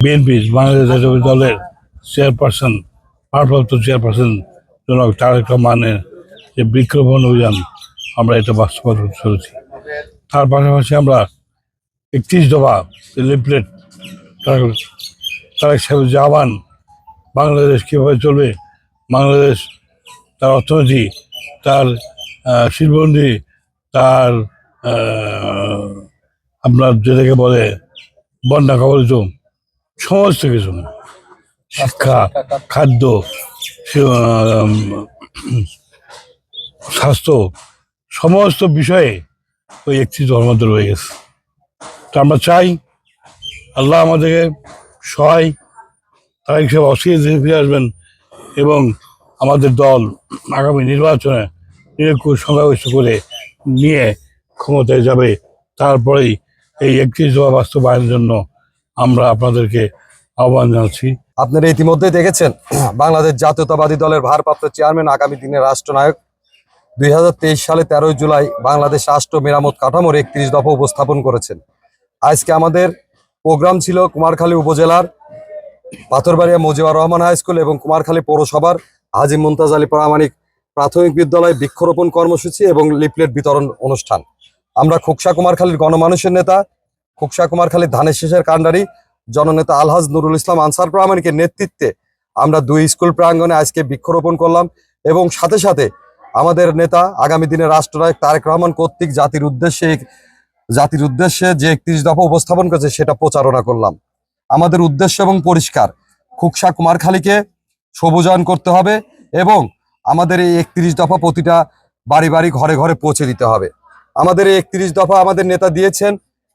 BNP Bangladesh জাতীয় দলের chairperson ভারপ্রাপ্ত চেয়ারপারসন জনক তারেক রহমানের যে বৃক্ষরোপণ অভিযান আমরা এটা বাস্তবায়ন চলেছি তার পাশাপাশি আমরা একত্রিশ দফা লিফলেট তারেক সাহেবের যে আহ্বান বাংলাদেশ কীভাবে চলবে বাংলাদেশ তার অর্থনীতি তার আহ, শিল্পোন্নতি তার আপনার যেটাকে বলে বন্যা কবলিত সমস্ত কিছু শিক্ষা, খাদ্য স্বাস্থ্য, সমস্ত বিষয়ে ওই একটি ধর্মতে রয়ে গেছে। তো আমরা চাই আল্লাহ আমাদেরকে সহায়, তারা হিসেবে থেকে ফিরে আসবেন এবং আমাদের দল আগামী নির্বাচনে নিরঙ্কুশ সংখ্যাগরিষ্ঠ করে নিয়ে ক্ষমতায় যাবে, তারপরেই এই একত্রিশ দফা বাস্তবায়নের জন্য আমরা আপনাদেরকে আহ্বান জানাচ্ছি। আপনারা ইতিমধ্যে দেখেছেন, বাংলাদেশ জাতীয়তাবাদী দলের ভারপ্রাপ্ত চেয়ারম্যান, আগামী দিনের রাষ্ট্রনায়ক। দুই হাজার সালে তেরোই জুলাই বাংলাদেশ রাষ্ট্র মেরামত কাঠামোর একত্রিশ দফা উপস্থাপন করেছেন। আজকে আমাদের প্রোগ্রাম ছিল কুমারখালী উপজেলার পাথরবাড়িয়া মজিবুর রহমান হাই স্কুল এবং কুমারখালী পৌরসভার হাজি মুমতাজ আলী প্রামাণিক প্রাথমিক বিদ্যালয় বৃক্ষরোপণ কর্মসূচি এবং লিফলেট বিতরণ অনুষ্ঠান। আমরা খোকসা কুমারখালীর গণমানুষের নেতা, খোকসা কুমারখালীর ধানের শেষের কাণ্ডারি, জননেতা আলহাজ নুরুল ইসলাম আনসার প্রামাণিকের নেতৃত্বে আমরা দুই স্কুল প্রাঙ্গণে আজকে বৃক্ষরোপণ করলাম এবং সাথে সাথে আমাদের নেতা, আগামী দিনে রাষ্ট্রনায়ক তারেক রহমান কর্তৃক জাতির উদ্দেশ্যে জাতির উদ্দেশ্যে যে একত্রিশ দফা উপস্থাপন করেছে সেটা প্রচারণা করলাম। আমাদের উদ্দেশ্য এবং পরিষ্কার, খুকসা কুমারখালীকে সবুজায়ন করতে হবে এবং আমাদের এই একত্রিশ দফা প্রতিটা বাড়ি বাড়ি ঘরে ঘরে পৌঁছে দিতে হবে। আমাদের এই একত্রিশ দফা আমাদের নেতা দিয়েছেন,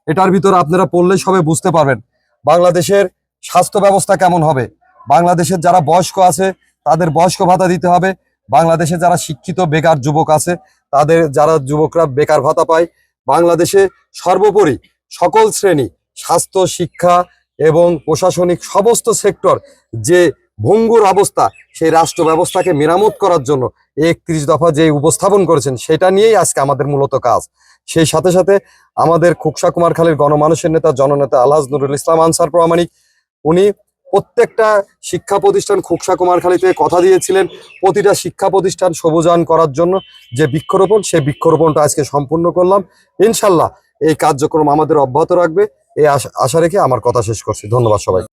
এটার ভিতর আপনারা পড়লে সবে বুঝতে পারবেন বাংলাদেশের স্বাস্থ্য ব্যবস্থা কেমন হবে। বাংলাদেশের যারা বয়স্ক আছে, তাদের বয়স্ক ভাতা দিতে হবে। বাংলাদেশে যারা শিক্ষিত বেকার যুবক আছে, তাদের যারা যুবকরা বেকার ভাতা পায়, বাংলাদেশে সর্বোপরি সকল শ্রেণি, স্বাস্থ্য, শিক্ষা এবং প্রশাসনিক সমস্ত সেক্টর যে ভঙ্গুর অবস্থা সেই রাষ্ট্র ব্যবস্থাকে মেরামত করার জন্য একত্রিশ দফা যে উপস্থাপন করেছেন, সেটা নিয়েই আজকে আমাদের মূলত কাজ। সেই সাথে সাথে আমাদের খুকসা কুমারখালীর গণমানুষের নেতা, জননেতা আলহাজ নুরুল ইসলাম আনসার প্রামাণিক, উনি প্রত্যেকটা শিক্ষা প্রতিষ্ঠান খুকসা কুমারখালীতে কথা দিয়েছিলেন, প্রতিটা শিক্ষা প্রতিষ্ঠান সবুজায়ন করার জন্য যে বৃক্ষরোপণ, সেই বৃক্ষরোপণটা আজকে সম্পূর্ণ করলাম। ইনশাল্লাহ এই কার্যক্রম আমাদের অব্যাহত রাখবে, এই আশা আশা রেখে আমার কথা শেষ করছি। ধন্যবাদ সবাই